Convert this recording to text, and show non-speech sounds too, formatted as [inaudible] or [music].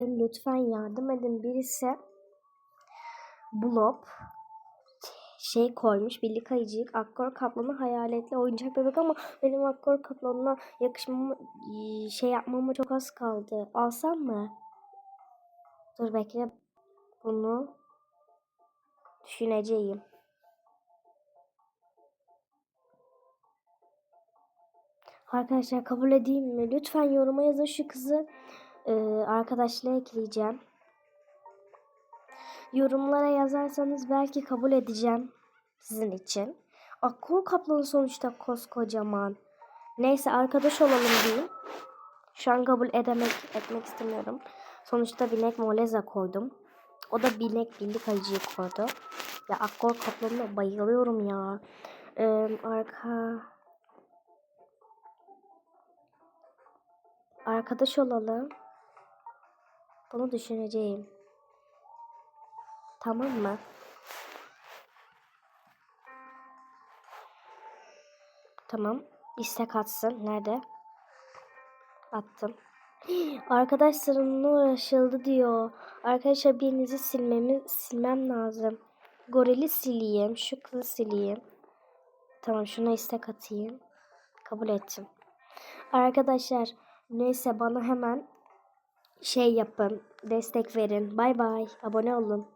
Lütfen yardım edin. Birisi Blob şey koymuş. Birlik ayıcık, akkor kaplanı hayaletli oyuncak bebek ama benim akkor kaplanına yakışmama şey yapmama çok az kaldı. Alsam mı? Dur bekle. Bunu düşüneceğim. Arkadaşlar kabul edeyim mi? Lütfen yoruma yazın şu kızı e, arkadaşlığa ekleyeceğim. Yorumlara yazarsanız belki kabul edeceğim sizin için. Akkor kaplanı sonuçta koskocaman. Neyse arkadaş olalım diyeyim. Şu an kabul edemek etmek istemiyorum. Sonuçta binek moleza koydum. O da binek birlik ayıcıyı koydu. Ya akkor kaplanına bayılıyorum ya. Ee, arka arkadaş olalım. Bunu düşüneceğim. Tamam mı? Tamam. İstek atsın. Nerede? Attım. [gasps] Arkadaş sorununa uğraşıldı diyor. Arkadaşlar birinizi silmemi silmem lazım. Gorili sileyim. Şu kızı sileyim. Tamam şuna istek atayım. Kabul ettim. Arkadaşlar neyse bana hemen şey yapın. Destek verin. Bay bay. Abone olun.